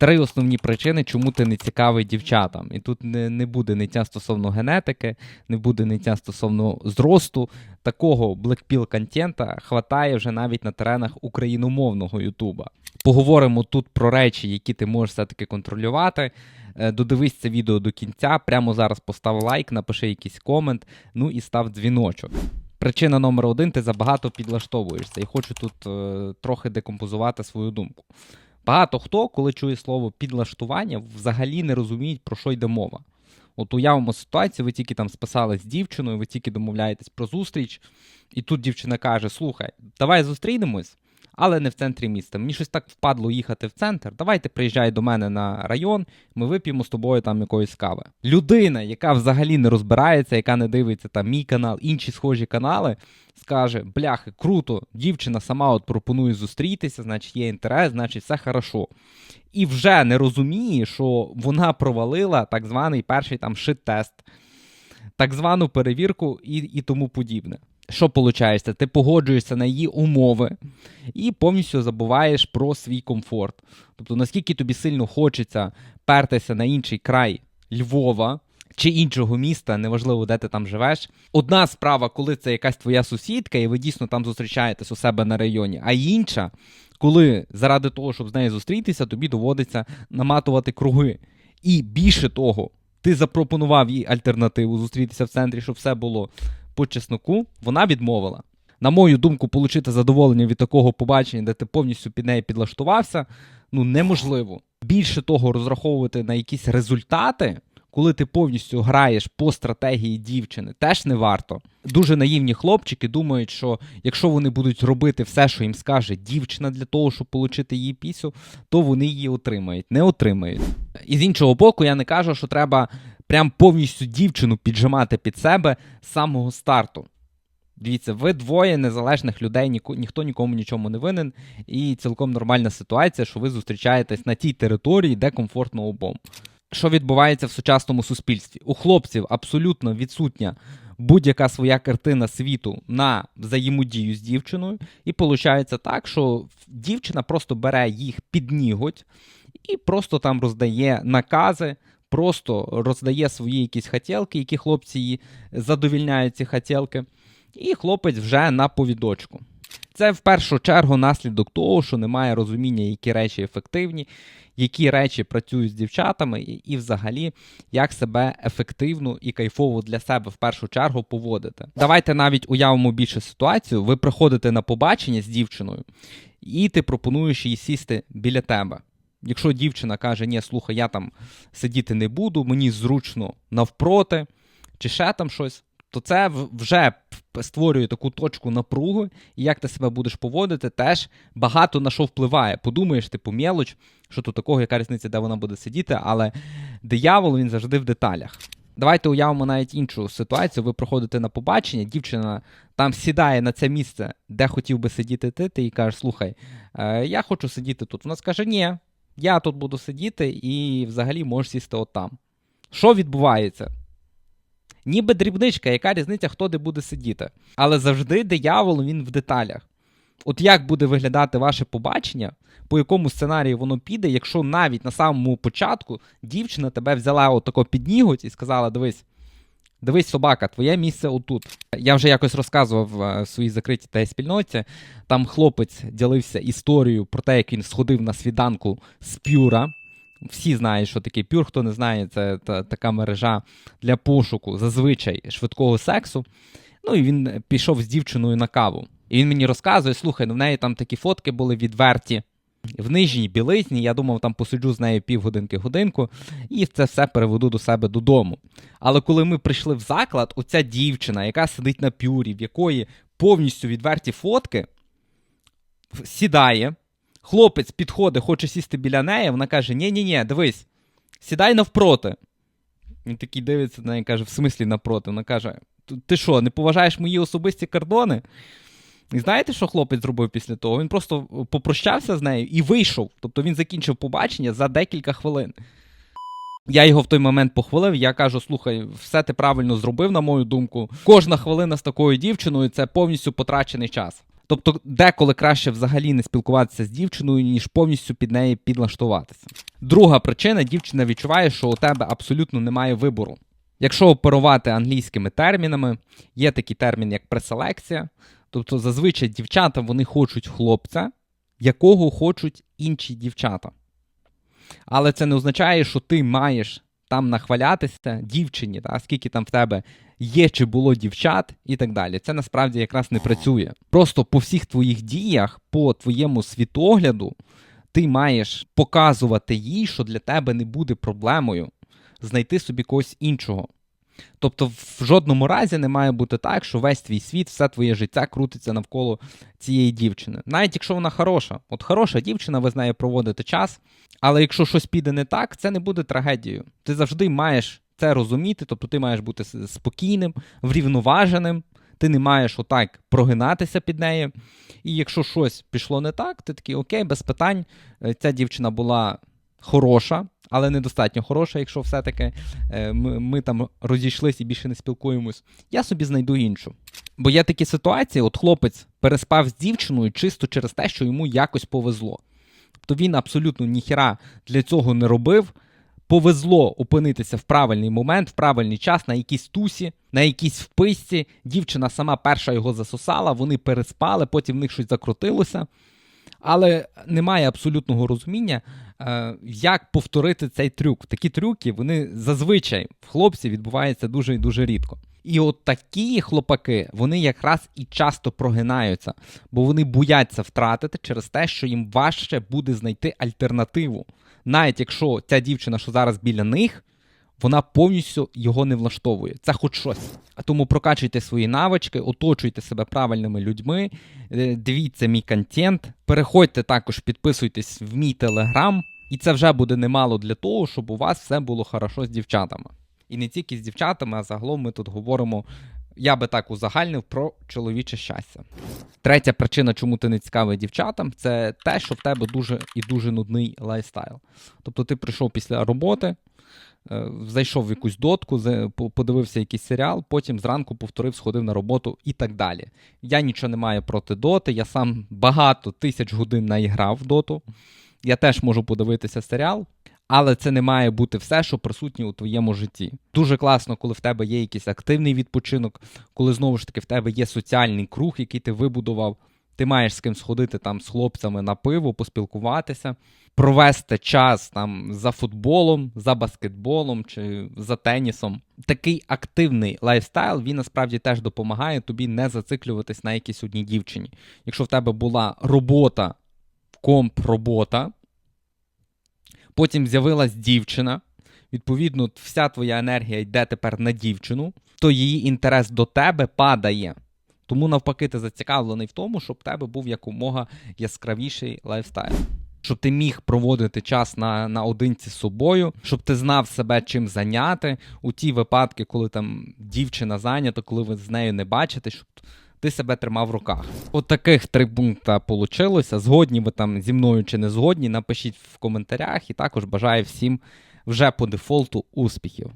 три основні причини, чому ти не цікавий дівчатам. І тут не, не буде ниття стосовно генетики, не буде ниття стосовно зросту. Такого блекпіл контента хватає вже навіть на теренах україномовного Ютуба. Поговоримо тут про речі, які ти можеш все-таки контролювати. Е, Додивись це відео до кінця. Прямо зараз постав лайк, напиши якийсь комент, ну і став дзвіночок. Причина номер один: ти забагато підлаштовуєшся. І хочу тут е, трохи декомпозувати свою думку. Багато хто, коли чує слово підлаштування, взагалі не розуміють, про що йде мова. От уявимо ситуацію, ви тільки там списали з дівчиною, ви тільки домовляєтесь про зустріч, і тут дівчина каже: Слухай, давай зустрінемось, але не в центрі міста. Мені щось так впадло їхати в центр. Давайте приїжджай до мене на район, ми вип'ємо з тобою там якоїсь кави. Людина, яка взагалі не розбирається, яка не дивиться там мій канал, інші схожі канали, скаже: бляхи, круто, дівчина сама от пропонує зустрітися, значить є інтерес, значить все хорошо. І вже не розуміє, що вона провалила так званий перший там шит-тест, так звану перевірку і, і тому подібне. Що виходить? Ти погоджуєшся на її умови і повністю забуваєш про свій комфорт. Тобто, наскільки тобі сильно хочеться пертися на інший край Львова чи іншого міста, неважливо, де ти там живеш. Одна справа, коли це якась твоя сусідка, і ви дійсно там зустрічаєтесь у себе на районі, а інша, коли заради того, щоб з нею зустрітися, тобі доводиться наматувати круги. І більше того, ти запропонував їй альтернативу зустрітися в центрі, щоб все було по чесноку, вона відмовила. На мою думку, отримати задоволення від такого побачення, де ти повністю під неї підлаштувався, ну неможливо. Більше того, розраховувати на якісь результати, коли ти повністю граєш по стратегії дівчини, теж не варто. Дуже наївні хлопчики думають, що якщо вони будуть робити все, що їм скаже дівчина для того, щоб отримати її пісю, то вони її отримають. Не отримають. І з іншого боку, я не кажу, що треба прям повністю дівчину піджимати під себе з самого старту. Дивіться, ви двоє незалежних людей, ніко- ніхто нікому нічому не винен, і цілком нормальна ситуація, що ви зустрічаєтесь на тій території, де комфортно обом. Що відбувається в сучасному суспільстві? У хлопців абсолютно відсутня будь-яка своя картина світу на взаємодію з дівчиною, і виходить так, що дівчина просто бере їх під ніготь і просто там роздає накази, просто роздає свої якісь хотілки, які хлопці її задовільняють ці хотілки, і хлопець вже на повідочку. Це в першу чергу наслідок того, що немає розуміння, які речі ефективні, які речі працюють з дівчатами, і, і взагалі як себе ефективно і кайфово для себе в першу чергу поводити. Давайте навіть уявимо більше ситуацію. Ви приходите на побачення з дівчиною, і ти пропонуєш їй сісти біля тебе. Якщо дівчина каже, ні, слухай, я там сидіти не буду, мені зручно навпроти, чи ще там щось, то це вже створює таку точку напруги, і як ти себе будеш поводити, теж багато на що впливає. Подумаєш, типу, мелоч, що тут такого, яка різниця, де вона буде сидіти, але диявол він завжди в деталях. Давайте уявимо навіть іншу ситуацію. Ви проходите на побачення, дівчина там сідає на це місце, де хотів би сидіти ти, ти їй кажеш, слухай, е, я хочу сидіти тут. Вона скаже, ні, я тут буду сидіти і взагалі можеш сісти отам. Що відбувається? Ніби дрібничка, яка різниця, хто де буде сидіти. Але завжди диявол він в деталях. От як буде виглядати ваше побачення, по якому сценарію воно піде, якщо навіть на самому початку дівчина тебе взяла отако під ніготь і сказала: дивись, дивись, собака, твоє місце отут. Я вже якось розказував е, в своїй закритій та спільноті. Там хлопець ділився історією про те, як він сходив на свіданку з пюра. Всі знають, що таке пюр, хто не знає, це та, така мережа для пошуку зазвичай швидкого сексу. Ну і він пішов з дівчиною на каву. І він мені розказує: слухай, ну в неї там такі фотки були відверті. В нижній білизні, я думав, там посиджу з нею півгодинки годинку, і це все переведу до себе додому. Але коли ми прийшли в заклад, оця дівчина, яка сидить на пюрі, в якої повністю відверті фотки, сідає, хлопець підходить, хоче сісти біля неї, вона каже: Ні-ні-ні, дивись, сідай навпроти. Він такий дивиться на неї каже, в смислі навпроти. Вона каже: Ти що, не поважаєш мої особисті кордони? І знаєте, що хлопець зробив після того? Він просто попрощався з нею і вийшов. Тобто він закінчив побачення за декілька хвилин. Я його в той момент похвалив. Я кажу: слухай, все ти правильно зробив, на мою думку. Кожна хвилина з такою дівчиною це повністю потрачений час. Тобто, деколи краще взагалі не спілкуватися з дівчиною, ніж повністю під неї підлаштуватися. Друга причина дівчина відчуває, що у тебе абсолютно немає вибору. Якщо оперувати англійськими термінами, є такий термін, як преселекція. Тобто, зазвичай дівчата вони хочуть хлопця, якого хочуть інші дівчата. Але це не означає, що ти маєш там нахвалятися дівчині, та, скільки там в тебе є чи було дівчат і так далі. Це насправді якраз не працює. Просто по всіх твоїх діях, по твоєму світогляду, ти маєш показувати їй, що для тебе не буде проблемою знайти собі когось іншого. Тобто, в жодному разі не має бути так, що весь твій світ, все твоє життя крутиться навколо цієї дівчини. Навіть якщо вона хороша. От хороша дівчина, ви з нею проводите час, але якщо щось піде не так, це не буде трагедією. Ти завжди маєш це розуміти, тобто ти маєш бути спокійним, врівноваженим, ти не маєш отак прогинатися під нею. І якщо щось пішло не так, ти такий окей, без питань. Е, Ця дівчина була хороша, але недостатньо хороша, якщо все-таки е, ми, ми там розійшлися і більше не спілкуємось. Я собі знайду іншу. Бо є такі ситуації: от хлопець переспав з дівчиною чисто через те, що йому якось повезло. Тобто він абсолютно ніхіра для цього не робив. Повезло опинитися в правильний момент, в правильний час, на якійсь тусі, на якійсь вписці. Дівчина сама перша його засосала, вони переспали, потім в них щось закрутилося. Але немає абсолютного розуміння, е, як повторити цей трюк. Такі трюки, вони зазвичай в хлопців відбуваються дуже і дуже рідко. І от такі хлопаки, вони якраз і часто прогинаються, бо вони бояться втратити через те, що їм важче буде знайти альтернативу. Навіть якщо ця дівчина, що зараз біля них, вона повністю його не влаштовує. Це хоч щось. А тому прокачуйте свої навички, оточуйте себе правильними людьми, е, дивіться мій контент, переходьте також, підписуйтесь в мій телеграм, і це вже буде немало для того, щоб у вас все було хорошо з дівчатами. І не тільки з дівчатами, а загалом ми тут говоримо, я би так узагальнив про чоловіче щастя. Третя причина, чому ти не цікавий дівчатам, це те, що в тебе дуже і дуже нудний лайфстайл. Тобто ти прийшов після роботи, зайшов в якусь дотку, подивився якийсь серіал, потім зранку повторив, сходив на роботу і так далі. Я нічого не маю проти доти, я сам багато тисяч годин наіграв в доту. Я теж можу подивитися серіал, але це не має бути все, що присутнє у твоєму житті. Дуже класно, коли в тебе є якийсь активний відпочинок, коли знову ж таки в тебе є соціальний круг, який ти вибудував. Ти маєш з ким сходити там з хлопцями на пиво, поспілкуватися, провести час там за футболом, за баскетболом чи за тенісом. Такий активний лайфстайл він насправді теж допомагає тобі не зациклюватись на якійсь одній дівчині. Якщо в тебе була робота, комп робота, потім з'явилась дівчина. Відповідно, вся твоя енергія йде тепер на дівчину, то її інтерес до тебе падає. Тому навпаки, ти зацікавлений в тому, щоб в тебе був якомога яскравіший лайфстайл. Щоб ти міг проводити час на, наодинці з собою, щоб ти знав себе чим зайняти у ті випадки, коли там дівчина зайнята, коли ви з нею не бачите, щоб ти себе тримав в руках. От таких три пункта получилося. Згодні ви там зі мною чи не згодні, напишіть в коментарях і також бажаю всім вже по дефолту успіхів.